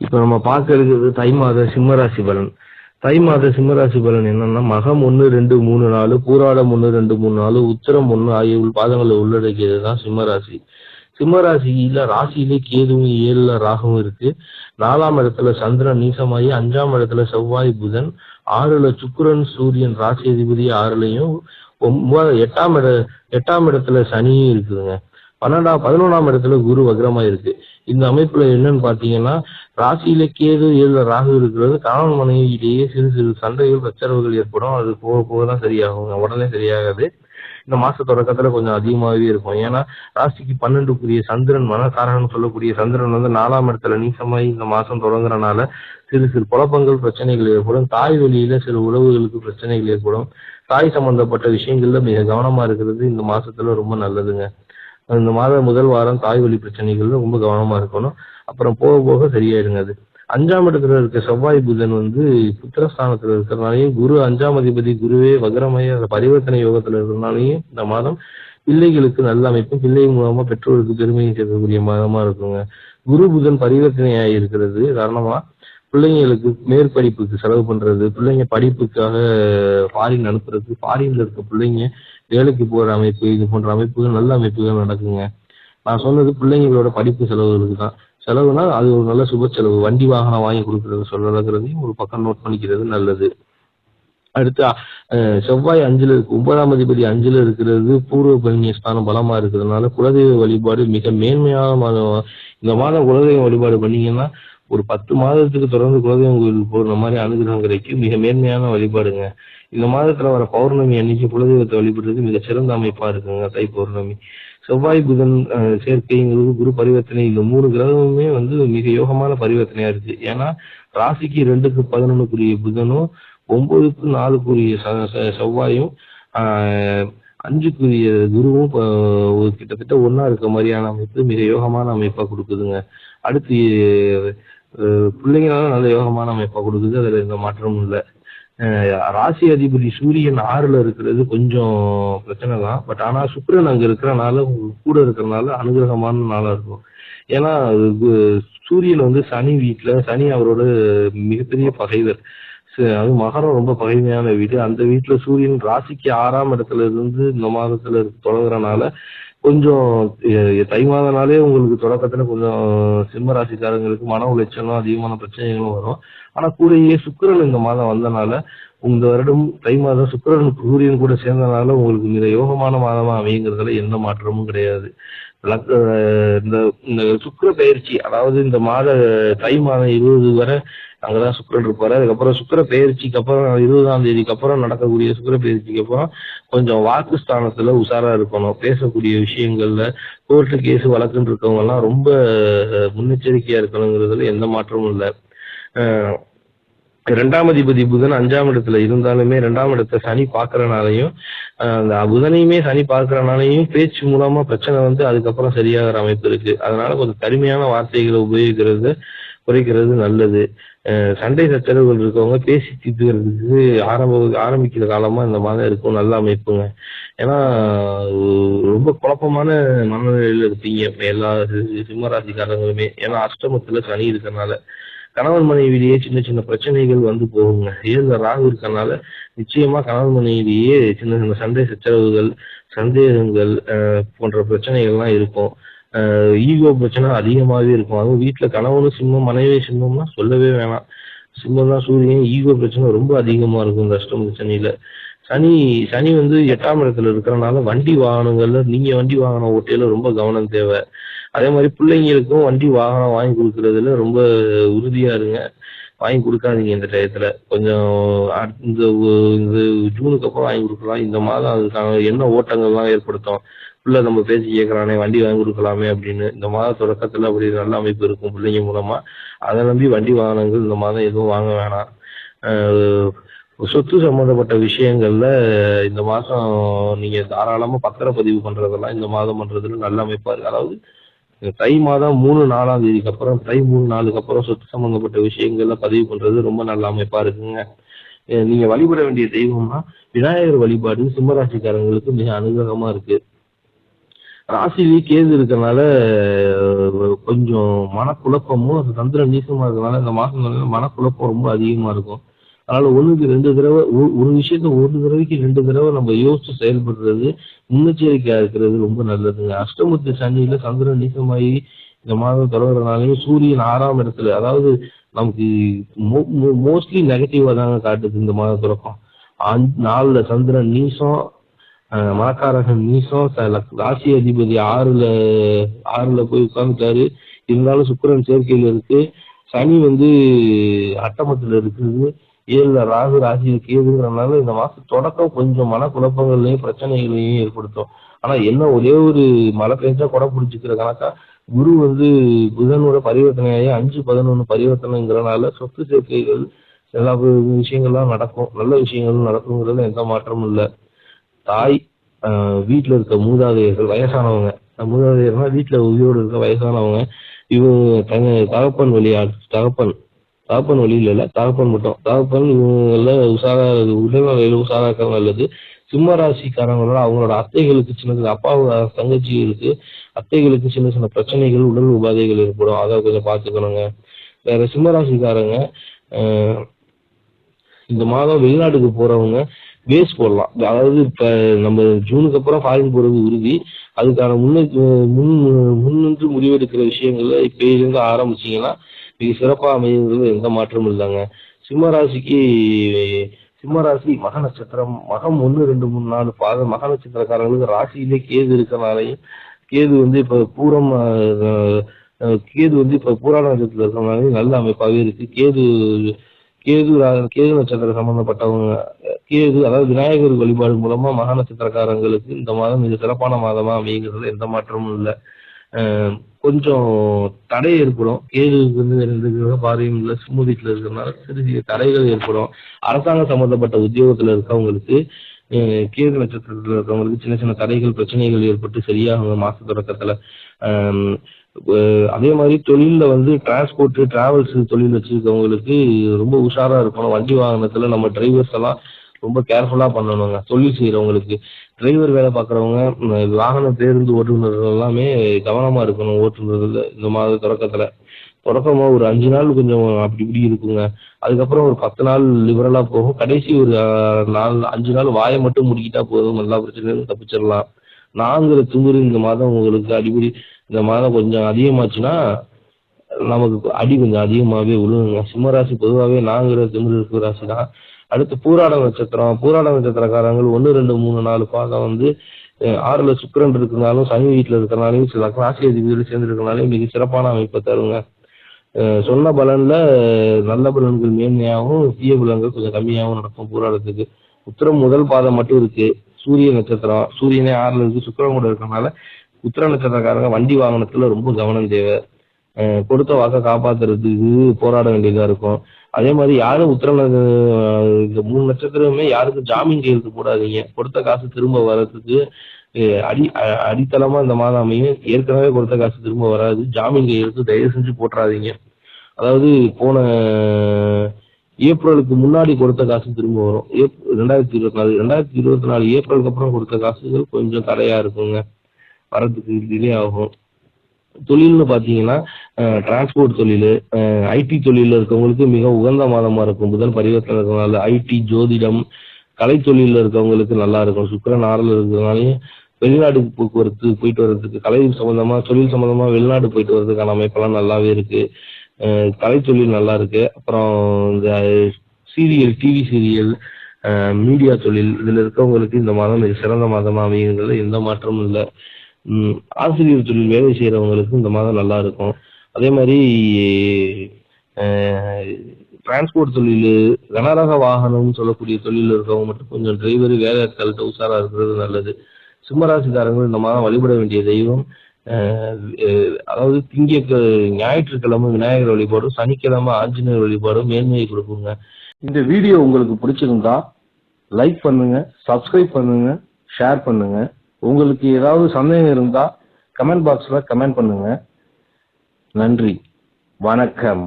இப்போ நம்ம பார்க்க இருக்கிறது தை மாத சிம்மராசி பலன். தை மாத சிம்மராசி பலன் என்னன்னா மகம் ஒன்று ரெண்டு மூணு நாலு பூராடம் ஒன்று ரெண்டு மூணு நாலு உத்தரம் ஒன்று ஆகிய உள் பாதங்களை உள்ளடக்கியது தான் சிம்மராசி. சிம்மராசியில ராசியிலே கேதுவும் ஏழுல ராகவும் இருக்கு. நாலாம் இடத்துல சந்திரன் நீசமாயி அஞ்சாம் இடத்துல செவ்வாய் புதன் ஆறுல சுக்கிரன் சூரியன் ராசி அதிபதி ஆறுலையும் ஒன்பது எட்டாம் இட எட்டாம் இடத்துல சனியும் இருக்குதுங்க. பன்னெண்டாம் பதினொன்றாம் இடத்துல குரு வக்ரமா இருக்கு. இந்த அமைப்புல என்னன்னு பாத்தீங்கன்னா ராசியில கேது ஏழுல ராகு இருக்கிறது. கணவன் மனைவியிலேயே சிறு சிறு சண்டைகள் பிரச்சரவுகள் ஏற்படும். அது போக போக தான் சரியாகும். உடனே சரியாகாது. இந்த மாச தொடக்கத்துல கொஞ்சம் அதிகமாகவே இருக்கும். ஏன்னா ராசிக்கு பன்னெண்டுக்குரிய சந்திரன் மனக்காரன் சொல்லக்கூடிய சந்திரன் வந்து நாலாம் இடத்துல நீசமாய் இந்த மாசம் தொடங்குறனால சிறு சிறு குழப்பங்கள் பிரச்சனைகள் ஏற்படும். தாய் வழியில சில உறவுகளுக்கு பிரச்சனைகள் ஏற்படும். தாய் சம்பந்தப்பட்ட விஷயங்கள்ல மிக கவனமா இருக்கிறது இந்த மாசத்துல ரொம்ப நல்லதுங்க. இந்த மாத முதல் வாரம் தாய் வழி பிரச்சனைகள்ல ரொம்ப கவனமா இருக்கணும். அப்புறம் போக போக சரியாயிடுங்க அது. அஞ்சாம் இடத்துல இருக்க செவ்வாய் புதன் வந்து புத்திரஸ்தானத்துல இருக்கிறனாலையும் குரு அஞ்சாம் அதிபதி குருவே வகரமய பரிவர்த்தனை யோகத்துல இருக்கிறனாலையும் இந்த மாதம் பிள்ளைகளுக்கு நல்ல அமைப்பும் பிள்ளை மூலமா பெற்றோருக்கு பெருமையும் சேர்க்கக்கூடிய மாதமா இருக்குங்க. குரு புதன் பரிவர்த்தனையாகி இருக்கிறது காரணமா பிள்ளைங்களுக்கு மேற்படிப்புக்கு செலவு பண்றது பிள்ளைங்க படிப்புக்காக ஃபாரின் அனுப்புறது ஃபாரின்ல இருக்க பிள்ளைங்க வேலைக்கு போற அமைப்பு இது போன்ற அமைப்புகள் நல்ல அமைப்புகள் நடக்குங்க. நான் சொன்னது பிள்ளைங்களோட படிப்பு செலவுகளுக்கு தான். செலவுனா அது ஒரு நல்ல சுப செலவு. வண்டி வாகனம் வாங்கி கொடுக்கறது சொல்லறதையும் ஒரு பக்கம் நோட் பண்ணிக்கிறது நல்லது. அடுத்து செவ்வாய் அஞ்சுல இருக்கு. ஒன்பதாம் அதிபதி அஞ்சுல இருக்கிறது பூர்வ புண்ணிய ஸ்தானம் பலமா இருக்கிறதுனால குலதெய்வ வழிபாடு மிக மேன்மையான மாதம் இந்த மாதம் குலதெய்வ வழிபாடு பண்ணீங்கன்னா ஒரு பத்து மாதத்துக்கு தொடர்ந்து குலதெய்வம் கோயிலுக்கு போடுற மாதிரி அனுகிரகம் கிடைக்கும் மிக மேன்மையான வழிபாடுங்க. இந்த மாதத்துல வர பௌர்ணமி அன்னைக்கு குலதெய்வத்தை வழிபடுறது மிக சிறந்த அமைப்பா இருக்குங்க தை பௌர்ணமி. செவ்வாய் புதன் சேர்க்கைங்கிறது குரு பரிவர்த்தனை இந்த மூணு கிரகமுமே வந்து மிக யோகமான பரிவர்த்தனையா இருக்கு. ஏன்னா ராசிக்கு ரெண்டுக்கு பதினொன்னுக்குரிய புதனும் ஒன்பதுக்கு நாலுக்குரிய செவ்வாயும் ஆஹ், அஞ்சுக்குரிய குருவும் ஒரு கிட்டத்தட்ட ஒன்னா இருக்க மாதிரியான அமைப்பு மிக யோகமான அமைப்பா கொடுக்குதுங்க. அடுத்து பிள்ளைங்களால நல்ல யோகமான அமைப்பா கொடுக்குது. அதுல எந்த மாற்றமும் இல்லை. ராசி அதிபதி சூரியன் ஆறுல இருக்கிறது கொஞ்சம் பிரச்சனை தான். பட் ஆனா சுக்கரன் அங்க இருக்கிறனால கூட இருக்கிறனால அனுகிரகமான நாளா இருக்கும். ஏன்னா சூரியன் வந்து சனி வீட்டுல சனி அவரோட மிகப்பெரிய பகைவர். அது மகரம் ரொம்ப பகைமையான வீடு. அந்த வீட்டுல சூரியன் ராசிக்கு ஆறாம் இடத்துல இருந்து இந்த மாதத்துல தொடங்குறனால கொஞ்சம் தை மாதனாலே உங்களுக்கு தொடக்கத்துல கொஞ்சம் சிம்ம ராசிக்காரங்களுக்கு மன உளைச்சலும் அதிகமான பிரச்சனைகளும் வரும். ஆனா கூடயே சுக்கரன் இந்த மாதம் வந்தனால இந்த வருடம் தை மாதம் சுக்கிரன் சூரியன் கூட சேர்ந்தனால உங்களுக்கு மிக யோகமான மாதமா அமையுங்கிறதுல எந்த மாற்றமும் கிடையாது. இந்த இந்த பயிற்சி அதாவது இந்த மாத தை மாதம் இருபது வரை அங்கதான் சுக்கரன் இருப்பாரு. அதுக்கப்புறம் சுக்கிர பயிற்சிக்கு அப்புறம் இருபதாம் தேதிக்கு அப்புறம் நடக்கக்கூடிய சுக்கிர பயிற்சிக்கு அப்புறம் கொஞ்சம் வாக்கு ஸ்தானத்துல உஷாரா இருக்கணும். பேசக்கூடிய விஷயங்கள்ல கோர்ட்டு கேஸ் வழக்குன்னு இருக்கவங்க எல்லாம் ரொம்ப முன்னெச்சரிக்கையா இருக்கணுங்கிறதுல எந்த மாற்றமும் இல்லை. இரண்டாம் அதிபதி புதன் அஞ்சாம் இடத்துல இருந்தாலுமே இரண்டாம் இடத்த சனி பாக்குறனாலையும் அந்த புதனையுமே சனி பார்க்கறனாலையும் பேச்சு மூலமா பிரச்சனை வந்து அதுக்கப்புறம் சரியாகிற அமைப்பு இருக்கு. அதனால கொஞ்சம் கடுமையான வார்த்தைகளை உபயோகிக்கிறது குறைக்கிறது நல்லது. சண்டை சச்சரவுகள் இருக்கவங்க பேசி தீர்த்துக்கிறதுக்கு ஆரம்ப ஆரம்பிக்கிற காலமா இந்த மாதம் இருக்கும். நல்ல அமைப்புங்க. ஏன்னா ரொம்ப குழப்பமான மனநிலையில இருப்பீங்க. எல்லா சிம்மராசிக்காரங்களுமே ஏன்னா அஷ்டமத்துல சனி இருக்கறனால. கணவன் மனைவியிலேயே சின்ன சின்ன பிரச்சனைகள் வந்து போகுங்க. ஏழுல ராகு இருக்கனால நிச்சயமா கணவன் மனைவிலேயே சின்ன சின்ன சண்டை சச்சரவுகள் சந்தேகங்கள் போன்ற பிரச்சனைகள்லாம் இருக்கும். ஈகோ பிரச்சனை அதிகமாகவே இருக்கும். அதுவும் வீட்டுல கணவனும் சிம்மம் மனைவி சிம்மம்னா சொல்லவே வேணாம். சிம்மம் தான் சூரியன் ஈகோ பிரச்சனை ரொம்ப அதிகமா இருக்கும் இந்த அஷ்டம சனியில. சனி சனி வந்து எட்டாம் இடத்துல இருக்கிறனால வண்டி வாகனங்கள்ல நீங்க வண்டி வாகனம் ஓட்டையில ரொம்ப கவனம் தேவை. அதே மாதிரி பிள்ளைங்களுக்கும் வண்டி வாகனம் வாங்கி கொடுக்கறதுல ரொம்ப உறுதியா இருங்க. வாங்கி கொடுக்காதீங்க இந்த டயத்துல. கொஞ்சம் இந்த இந்த ஜூனுக்கு அப்புறம் வாங்கி கொடுக்கலாம். இந்த மாதம் அதுக்கான என்ன ஓட்டங்கள்லாம் ஏற்படுத்தும். பிள்ளை நம்ம பேசி கேட்கறானே வண்டி வாங்கி கொடுக்கலாமே அப்படின்னு. இந்த மாதம் தொடக்கத்துல அப்படி நல்ல அமைப்பு இருக்கும் பிள்ளைங்க மூலமா. அதை நம்பி வண்டி வாகனங்கள் இந்த மாதம் எதுவும் வாங்க வேணாம். சொத்து சம்பந்தப்பட்ட விஷயங்கள்ல இந்த மாசம் நீங்க தாராளமா பத்திரப்பதிவு பண்றதெல்லாம் இந்த மாதம் பண்றதுல நல்ல அமைப்பா இருக்கு. அதாவது தை மாதம் மூணு நாலாம் தேதிக்கு அப்புறம் தை மூணு நாளுக்கு அப்புறம் சொத்து சம்பந்தப்பட்ட விஷயங்கள்ல பதிவு பண்றது ரொம்ப நல்ல அமைப்பா இருக்குங்க. நீங்க வழிபட வேண்டிய தெய்வம்னா விநாயகர் வழிபாடு சிம்மராசிக்காரங்களுக்கு மிக அனுகிரகமா இருக்கு. ராசியிலேயே கேது இருக்கனால கொஞ்சம் மனக்குழப்பமும் அது சந்திரன் நீசமா இருக்கனால இந்த மாசம் மனக்குழப்பம் ரொம்ப அதிகமா இருக்கும். அதனால் ஒண்ணுக்கு ரெண்டு தடவை ஒரு- ஒரு விஷயத்த ஒரு தடவைக்கு ரெண்டு தடவை நம்ம யோசிச்சு செயல்படுறது முன்னெச்சரிக்கையா இருக்கிறது ரொம்ப நல்லதுங்க. அஷ்டமத்து சனியில சந்திரன் நீசமாயி இந்த மாதம் தொடங்குறதுனாலையும் சூரியன் ஆறாம் இடத்துல அதாவது நமக்கு மோஸ்ட்லி நெகட்டிவா தாங்க காட்டுது இந்த மாதம் தொடக்கம். நாலுல சந்திரன் நீசம் அஹ் நீசம் ராசி அதிபதி ஆறுல ஆறுல போய் உட்கார்ந்துட்டாரு. இருந்தாலும் சுக்கரன் சேர்க்கையில இருக்கு. சனி வந்து அட்டமத்துல இருக்குது. ஏழுல ராகு ராசியில் கேதுங்கிறனால இந்த மாசம் தொடக்கம் கொஞ்சம் மனக்குழப்பங்களையும் பிரச்சனைகளையும் ஏற்படுத்தும். ஆனா என்ன ஒரே ஒரு மழை பெஞ்சா கொடை பிடிச்சிக்கிற கணக்கா? குரு வந்து புதனோட பரிவர்த்தனையாகி அஞ்சு பதினொன்னு பரிவர்த்தனைங்கிறனால சொத்து சேர்க்கைகள் எல்லா விஷயங்கள்லாம் நடக்கும். நல்ல விஷயங்களும் நடக்குங்கிறதுல எந்த மாற்றமும் இல்லை. தாய் வீட்டில் இருக்க மூதாதையர்கள் வயசானவங்க. மூதாதையர்னா வீட்ல உயிரோடு இருக்க வயசானவங்க. இவங்க தங்க தகப்பன் வழி தகப்பன் தகப்பன் வழியில இல்ல தகப்பன் மட்டும். தகப்பன் இவங்கள உஷாரா உடல்நிலையில உஷாரா இருக்கிறது நல்லது சிம்ம ராசிக்காரங்களோட அவங்களோட அத்தைகளுக்கு சின்ன சின்ன அப்பா தங்கச்சிகளுக்கு அத்தைகளுக்கு சின்ன சின்ன பிரச்சனைகள் உடல் உபாதைகள் ஏற்படும். அதை கொஞ்சம் பார்த்துக்கணுங்க. வேற சிம்ம ராசிக்காரங்க இந்த மாதம் வெளிநாட்டுக்கு போறவங்க பேஸ் போடலாம். அதாவது இப்ப நம்ம ஜூனுக்கு அப்புறம் ஃபாரின் போறது உறுதி. அதுக்கான முன்னே முன் முன்னின்று முடிவெடுக்கிற விஷயங்கள்ல இப்ப இருந்து ஆரம்பிச்சீங்கன்னா இது சிறப்பாக அமையுங்கிறது எந்த மாற்றமும் இல்லைங்க. சிம்ம ராசிக்கு சிம்ம ராசி மக நட்சத்திரம் மகம் ஒன்று ரெண்டு மூணு நாலு பாத மக நட்சத்திரக்காரங்களுக்கு ராசியிலே கேது இருக்கிறனாலையும் கேது வந்து இப்போ பூரம் கேது வந்து இப்போ பூராட நட்சத்திரத்தில் இருக்கிறனாலையும் நல்ல அமைப்பாகவே இருக்கு. கேது கேது கேது நட்சத்திரம் சம்பந்தப்பட்டவங்க கேது அதாவது விநாயகர் வழிபாடு மூலமா மக நட்சத்திரக்காரங்களுக்கு இந்த மாதம் மிக சிறப்பான மாதமா அப்படிங்கிறதுல எந்த மாற்றமும் இல்லை. கொஞ்சம் தடை ஏற்படும். கேள்விக்கு வந்து ரெண்டு கிரக பார்வையும் இருக்கிறதுனால சிறு சிறு தடைகள் ஏற்படும். அரசாங்கம் சம்பந்தப்பட்ட உத்தியோகத்துல இருக்கவங்களுக்கு கேது நட்சத்திரத்துல இருக்கவங்களுக்கு சின்ன சின்ன தடைகள் பிரச்சனைகள் ஏற்பட்டு சரியாக மாச தொடக்கத்துல அதே மாதிரி தொழிலில் வந்து டிரான்ஸ்போர்ட் டிராவல்ஸ் தொழில் வச்சிருக்கவங்களுக்கு ரொம்ப உஷாரா இருக்கணும். வண்டி வாகனத்துல நம்ம டிரைவர்ஸ் எல்லாம் ரொம்ப கேர்ஃபுல்லா பண்ணணுங்க. தொழில் செய்யறவங்களுக்கு டிரைவர் வேலை பார்க்குறவங்க வாகன பேருந்து ஓட்டுநர்கள் எல்லாமே கவனமா இருக்கணும். ஓட்டுநர்கள் இந்த மாத தொடக்கத்துல. தொடக்கமா ஒரு அஞ்சு நாள் கொஞ்சம் அப்படி இப்படி இருக்குங்க. அதுக்கப்புறம் ஒரு பத்து நாள் லிபரலா போகும். கடைசி ஒரு நாலு நாள் அஞ்சு நாள் வாயை மட்டும் முடிக்கிட்டா போதும். எல்லா பிரச்சனையும் தப்பிச்சிடலாம். நாங்கிற திமிரு இந்த மாதம் உங்களுக்கு அடிப்படி இந்த மாதம் கொஞ்சம் அதிகமாச்சுன்னா நமக்கு அடி கொஞ்சம் அதிகமாகவே விழுகுங்க. சிம்மராசி பொதுவாகவே நாங்கிற திமிரு இருக்கிற ராசி தான் அடுத்து பூராட நட்சத்திரம் பூராட நட்சத்திரக்காரங்கள் ஒன்று ரெண்டு மூணு நாலு பாதம் வந்து ஆறுல சுக்கரன் இருக்கிறனாலும் சனி வீட்டில் இருக்கிறனாலையும் சில ராசி அதிபதிகள் சேர்ந்து இருக்கிறனாலையும் மிக சிறப்பான அமைப்பை தருங்க. சொன்ன பலன்ல நல்ல பலன்கள் மேன்மையாகவும் தீய பலன்கள் கொஞ்சம் கம்மியாகவும் நடக்கும் பூராடத்துக்கு. உத்திரம் முதல் பாதம் மட்டும் இருக்கு. சூரிய நட்சத்திரம். சூரியனே ஆறுல இருக்கு சுக்கரன் கூட இருக்கிறனால உத்திர நட்சத்திரக்காரங்க வண்டி வாகனத்துல ரொம்ப கவனம் தேவை. கொடுத்த வாக்கை காப்பாத்துறதுக்கு போராட வேண்டியதா இருக்கும். அதே மாதிரி யாரும் உத்தரவு இந்த மூணு நட்சத்திரமே யாருக்கும் ஜாமீன் கையெழுத்து போடாதீங்க. கொடுத்த காசு திரும்ப வர்றதுக்கு அடி அடித்தளமா இந்த மாதம் அமையும் ஏற்கனவே கொடுத்த காசு திரும்ப வராது. ஜாமீன் கையெழுத்து தயவு செஞ்சு போட்டுறாதீங்க அதாவது போன ஏப்ரலுக்கு முன்னாடி கொடுத்த காசு திரும்ப வரும். ஏப் ரெண்டாயிரத்தி இருபத்தி நாலு ரெண்டாயிரத்தி இருபத்தி நாலு ஏப்ரலுக்கு அப்புறம் கொடுத்த காசுகள் கொஞ்சம் தடையா இருக்குங்க. வரதுக்கு டிலே ஆகும். தொழில்னு பார்த்தீங்கன்னா டிரான்ஸ்போர்ட் தொழில் ஐடி தொழிலில் இருக்கவங்களுக்கு மிக உகந்த மாதமாக இருக்கும். புதன் பரிவர்த்தனை இருக்கிறதுனால ஐடி ஜோதிடம் கலை தொழிலில் இருக்கவங்களுக்கு நல்லா இருக்கும். சுக்கரன் ஆறில் இருக்கிறதுனாலையும் வெளிநாடு போக்குவரத்து போயிட்டு வர்றதுக்கு கலை சம்மந்தமாக தொழில் சம்மந்தமாக வெளிநாடு போயிட்டு வர்றதுக்கான அமைப்பெல்லாம் நல்லாவே இருக்கு. கலை தொழில் நல்லா இருக்கு. அப்புறம் இந்த சீரியல் டிவி சீரியல் மீடியா தொழில் இதில் இருக்கவங்களுக்கு இந்த மாதம் மிக சிறந்த மாதமாக அமையுங்கிறது எந்த மாற்றமும் இல்லை. ஆசிரியர் தொழில் வேலை செய்கிறவங்களுக்கு இந்த மாதம் நல்லா இருக்கும். அதே மாதிரி டிரான்ஸ்போர்ட் தொழில் கனரக வாகனம் சொல்லக்கூடிய தொழில் இருக்கவங்க மட்டும் கொஞ்சம் டிரைவர் வேலையாட்கள்கிட்ட உஷாரா இருக்கிறது நல்லது. சிம்மராசிக்காரங்கள் இந்த மாதம் வழிபட வேண்டிய தெய்வம். அதாவது திங்க ஞாயிற்றுக்கிழமை விநாயகர் வழிபாடும் சனிக்கிழமை ஆஞ்சநேயர் வழிபாடும் மேன்மையை கொடுக்குங்க. இந்த வீடியோ உங்களுக்கு பிடிச்சிருந்தா லைக் பண்ணுங்க சப்ஸ்கிரைப் பண்ணுங்க ஷேர் பண்ணுங்க. உங்களுக்கு ஏதாவது சந்தேகம் இருந்தா கமெண்ட் பாக்ஸ்ல கமெண்ட் பண்ணுங்க. நன்றி. வணக்கம்.